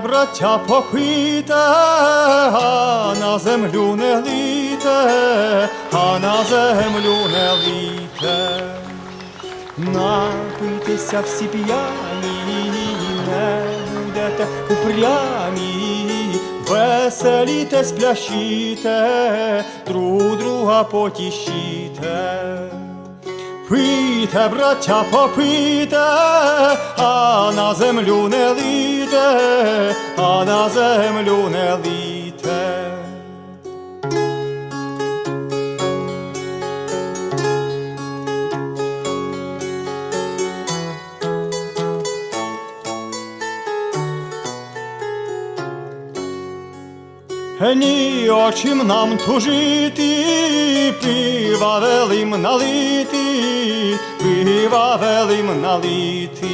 Браття, попийте, а на землю не лийте, а на землю не лийте. Напийтеся всі п'яні, не будете упрямі, веселітесь, плящите, друг друга потішіте. Пийте, браття, попийте, а на землю не лийте, а на землю не лийте. Ні очим нам тужити, пива велим налити, пива велим налити.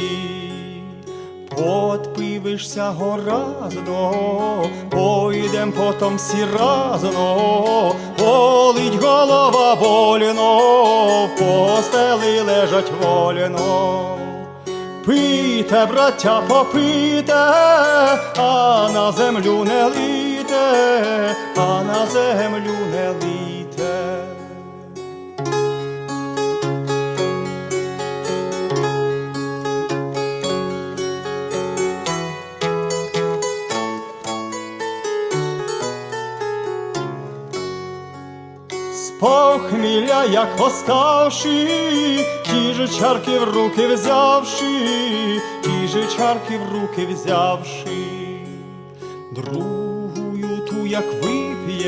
Подпивишся горазно, пойдем потом всі разно, болить голова больно, в постели лежать вольно. Пийте, браття, попийте, а на землю не лийте, а на землю не лийте. З похмілля, як оставши, ті же чарки в руки взявши, ті же чарки в руки взявши, як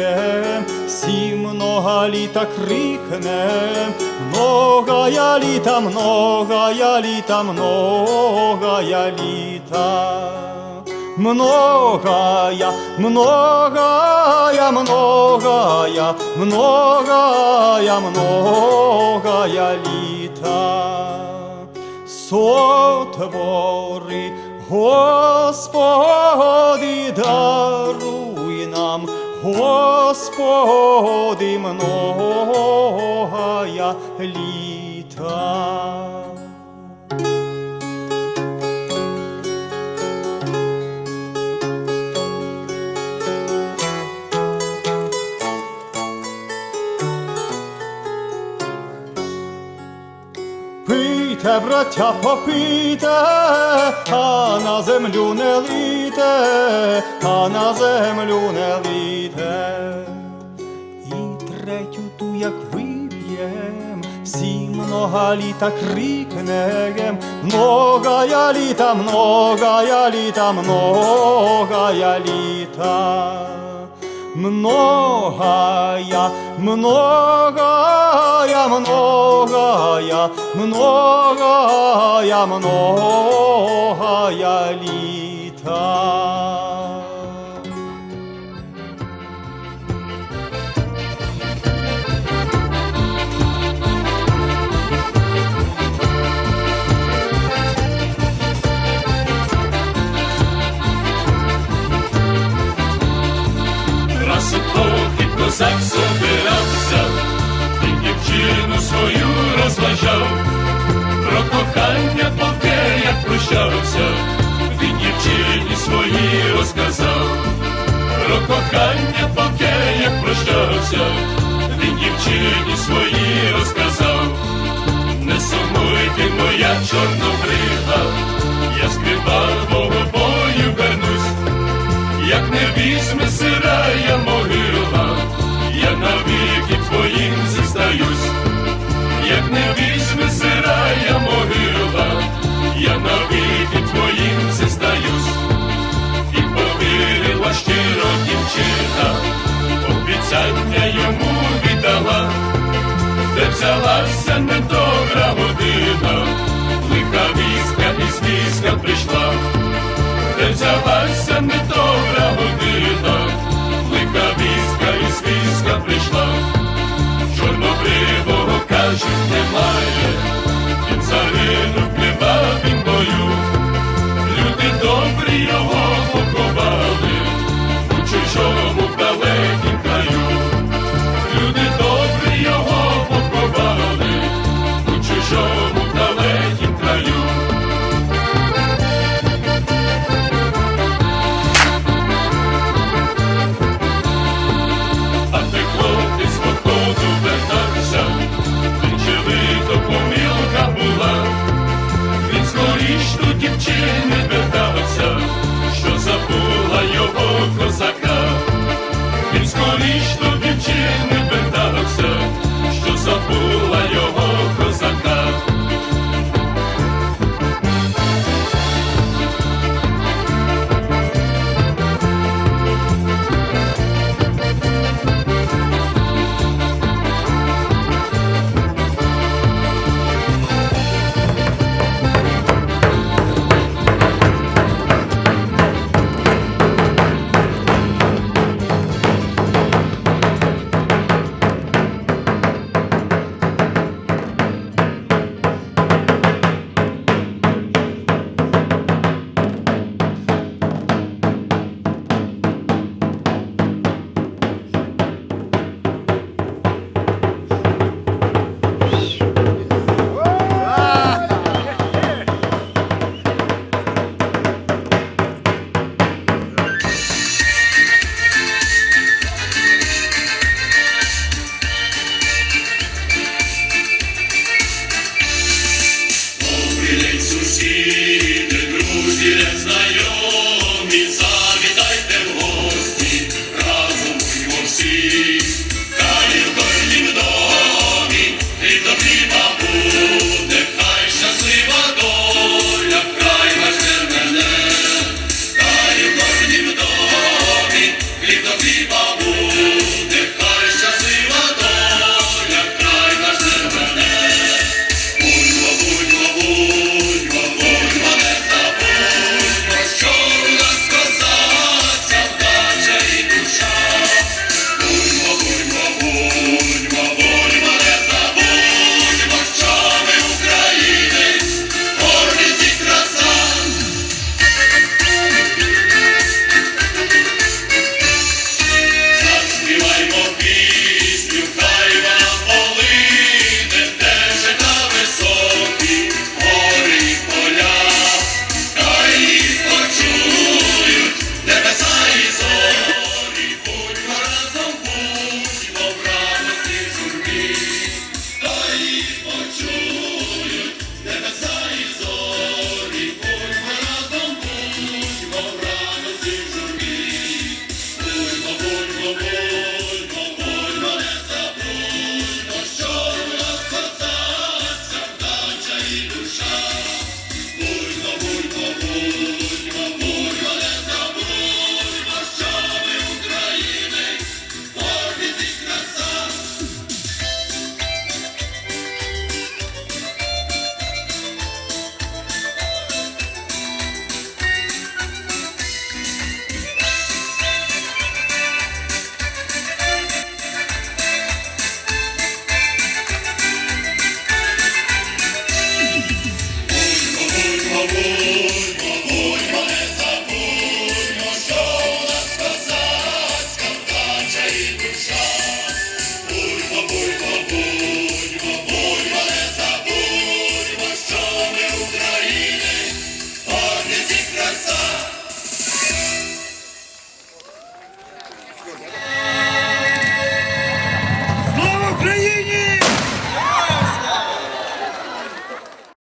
вип'єм, всі много літа крикнем, многая літа, многая літа, многая літа. Многая, многая, многая, многая, многая літа. Сотвори, Господи, даруй Господи, многая літа. Пийте, браття, попийте, а на землю не лийте, а на землю не лийте. І третю ту, як вип'єм, всі много літа крикнем, многая літа, многая літа, многая літа. Многая, многая, многая, многая, многая літа. Поки козак собирався, і дівчину свою розважав, про кохання поки як прощався, кохання поки як прощався, він дівчині свої розказав, не сумуйте, моя чорнобрига, я кривавого бою вернусь. Як не візьме могила, взялася недобра година, лиха війська із війська прийшла. Де взялася недобра година, лиха війська із війська прийшла, чорнобривого кажуть Ніж ту дівчини